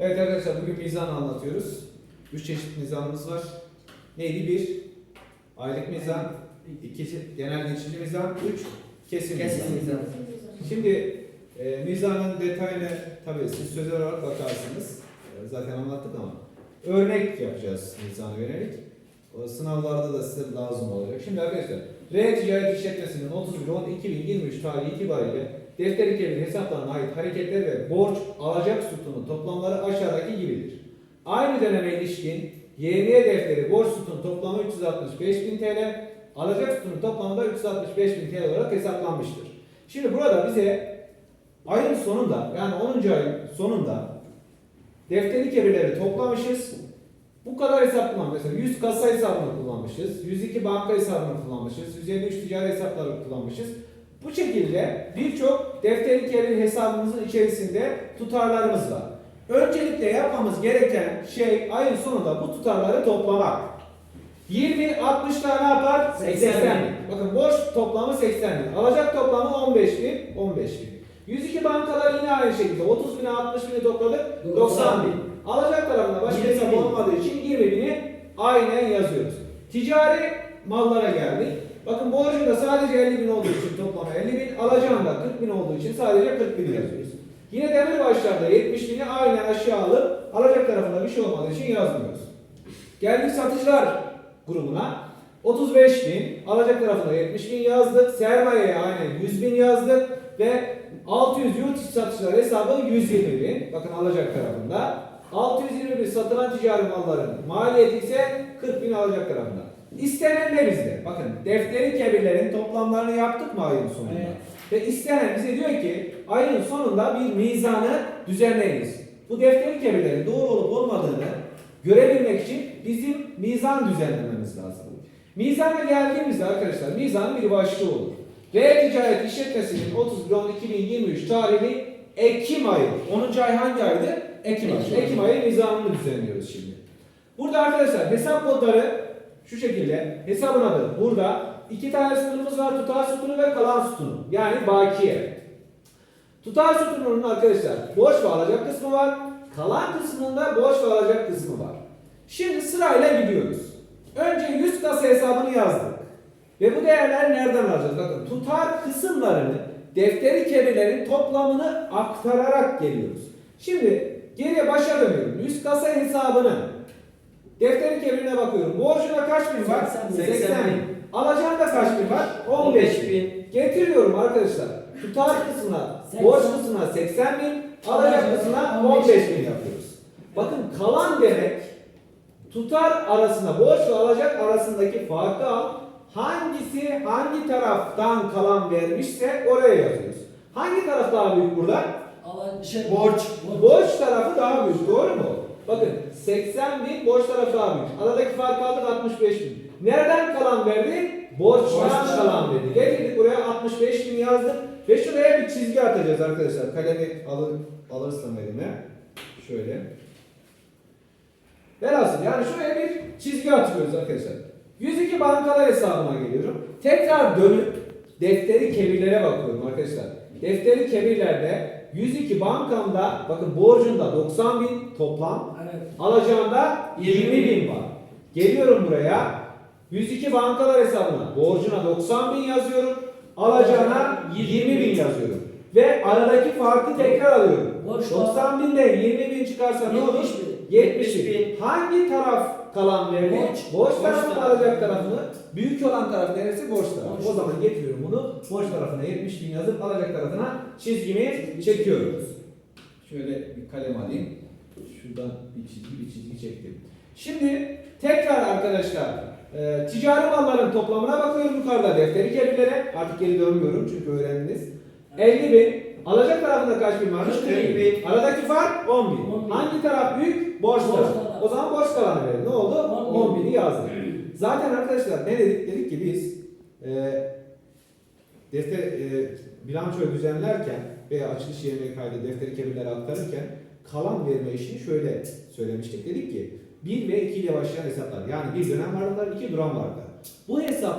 Evet arkadaşlar bugün mizan anlatıyoruz. Üç çeşit mizanımız var. Neydi? Bir, aylık mizan. iki genel geçici mizan. Üç, kesim, Kesin mizan. mizan. Şimdi e, mizanın detayına tabii siz sözel olarak bakarsınız. E, zaten anlattık ama örnek yapacağız mizana yönelik. O sınavlarda da size lazım olacak. Şimdi arkadaşlar R Ticaret İşletmesi'nin 31.10.2023 tarihi itibariyle defteri kebir hesaplarına ait hareketler ve borç alacak sütunu toplamları aşağıdaki gibidir. Aynı döneme ilişkin YM defteri borç sütunu toplamı 365.000 TL, alacak sütunun toplamı da 365.000 TL olarak hesaplanmıştır. Şimdi burada bize ayın sonunda yani 10. ayın sonunda defteri kebirleri toplamışız. Bu kadar hesaplanan mesela 100 kasa hesabını kullanmışız, 102 banka hesabını kullanmışız, 153 ticari hesapları kullanmışız. Bu şekilde birçok defteri kebir hesabımızın içerisinde tutarlarımız var. Öncelikle yapmamız gereken şey ayın sonunda bu tutarları toplamak. 20, 60 tane yapar? 80 80 bin. Bakın borç toplamı 80 bin. Alacak toplamı 15 bin, 15 bin. 102 bankalar yine aynı şekilde 30 bin, 60 bini topladık, 90 bin. Alacak tarafında başka 20 hesap olmadığı için 20 bini aynen yazıyoruz. Ticari mallara geldik. Bakın borcunda sadece 50 bin olduğu için toplamı 50 bin, alacağında 40 bin olduğu için sadece 40 bin yazıyoruz. Yine demir başlarda 70 bini aynen aşağı alıp alacak tarafında bir şey olmadığı için yazmıyoruz. Geldik satıcılar grubuna. 35 bin, alacak tarafında 70 bin yazdık. Sermayeye aynen 100 bin yazdık. Ve 600 yurt içi satışlar hesabı 120 bin. Bakın alacak tarafında. 620 bin satılan ticari malların maliyeti ise 40 bin alacak tarafında. İstenen ne bizde? Bakın defteri kebirlerin toplamlarını yaptık mı ayın sonunda? Evet. Ve istenen bize diyor ki ayın sonunda bir mizanı düzenleyiniz. Bu defteri kebirlerin doğru olup olmadığını görebilmek için bizim mizan düzenlememiz lazım. Mizana geldiğimizde arkadaşlar mizanın bir başlığı olur. R Ticaret İşletmesi'nin 31.10.2023 tarihli Ekim ayı. 10. ay hangi aydı? Ekim ayı. Ekim ayı. Mizanını düzenliyoruz şimdi. Burada arkadaşlar hesap kodları şu şekilde. Hesabın adı burada. iki tane sütunumuz var. Tutar sütunu ve kalan sütunu. Yani bakiye. Tutar sütununun arkadaşlar borç ve alacak kısmı var. Kalan kısmında borç ve alacak kısmı var. Şimdi sırayla gidiyoruz. Önce 100 kasa hesabını yazdık. Ve bu değerleri nereden alacağız? Bakın tutar kısımlarını defteri kebirlerin toplamını aktararak geliyoruz. Şimdi geriye başa dönüyorum. 100 kasa hesabını defteri kebirine bakıyorum. Borcuna kaç bin var? 80 bin. 80 bin. Alacağında kaç bin var? 15 bin. Getiriyorum arkadaşlar. Tutar kısmına, 80. borç kısmına 80 bin, alacak kısmına 15 bin yapıyoruz. Bakın kalan demek tutar arasında, borç ve alacak arasındaki farkı al. Hangisi hangi taraftan kalan vermişse oraya yazıyoruz. Hangi taraf daha büyük burada? Alan şey Borç. Borç tarafı daha büyük, doğru mu? Bakın 80 bin, borç tarafı daha büyük. Aradaki farkı aldık 65 bin. Nereden kalan verdi? Borçtan kalan verdi. Getirdik buraya 65 bin yazdık. Ve şuraya bir çizgi atacağız arkadaşlar. Kalemi alır, alırsam elime. Şöyle. Velhasıl yani şuraya bir çizgi atıyoruz arkadaşlar. 102 bankalar hesabına geliyorum. Tekrar dönüp defteri kebirlere bakıyorum arkadaşlar. Defteri kebirlerde 102 bankamda bakın borcunda 90 bin toplam Evet. alacağında 20 bin var. Geliyorum buraya 102 bankalar hesabına borcuna 90 bin yazıyorum. Alacağına 20 bin yazıyorum. Ve aradaki farkı tekrar alıyorum. Borç 90 binden 20 bin çıkarsa ne olur? 70 bin. 70 bin. 70 bin. Hangi taraf kalan verdi? Borç. Borç Borç tarafı tarafı. alacak tarafını. Büyük olan taraf neresi? Borç tarafı. Borç. O zaman getiriyorum bunu. Borç tarafına 70 bin yazıp alacak tarafına çizgimi çekiyoruz. Şöyle bir kalem alayım. Şuradan bir çizgi bir çizgi çektim. Şimdi tekrar arkadaşlar e, ticari malların toplamına bakıyorum yukarıda defteri kebirlere. Artık geri dönmüyorum çünkü öğrendiniz. 50 bin. Alacak tarafında kaç bin varmış? 40 40 bin. Aradaki fark 10 bin. 10 bin. Hangi taraf büyük? Borç tarafı. O zaman borç kalanı verin. Ne oldu? 10 bin. 10 bini yazdık. Zaten arkadaşlar ne dedik? Dedik ki biz e, defter e, bilançoyu düzenlerken veya açılış yerine kaydı defteri kebirlere aktarırken kalan verme işini şöyle söylemiştik. Dedik ki 1 ve 2 ile başlayan hesaplar yani bir dönem varlıklar, iki duran varlıklar. Bu hesaplar